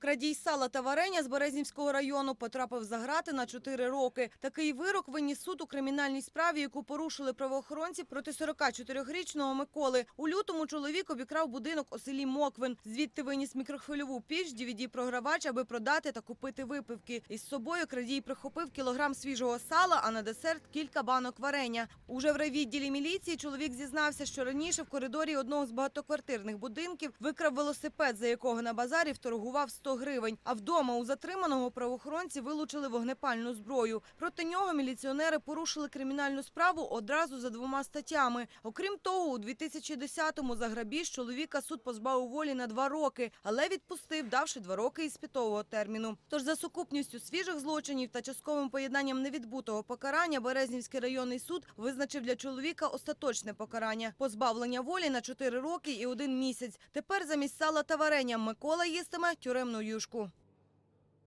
Крадій сала та варення з Березнівського району потрапив за грати на 4 роки. Такий вирок виніс суд у кримінальній справі, яку порушили правоохоронці проти 44-річного Миколи. У лютому чоловік обікрав будинок у селі Моквин. Звідти виніс мікрохвильову піч, DVD-програвач, аби продати та купити випивки. Із собою крадій прихопив кілограм свіжого сала, а на десерт кілька банок варення. Уже в райвідділі міліції чоловік зізнався, що раніше в коридорі одного з багатоквартирних будинків викрав велосипед, за якого на базарі вторгував 100 гривень. А вдома у затриманого правоохоронці вилучили вогнепальну зброю. Проти нього міліціонери порушили кримінальну справу одразу за двома статтями. Окрім того, у 2010-му за грабіж чоловіка суд позбавив волі на два роки, але відпустив, давши два роки іспитового терміну. Тож за сукупністю свіжих злочинів та частковим поєднанням невідбутого покарання Березнівський районний суд визначив для чоловіка остаточне покарання – позбавлення волі на 4 роки і один місяць. Тепер замість сала та варення Микола їстиме тюремну юшку.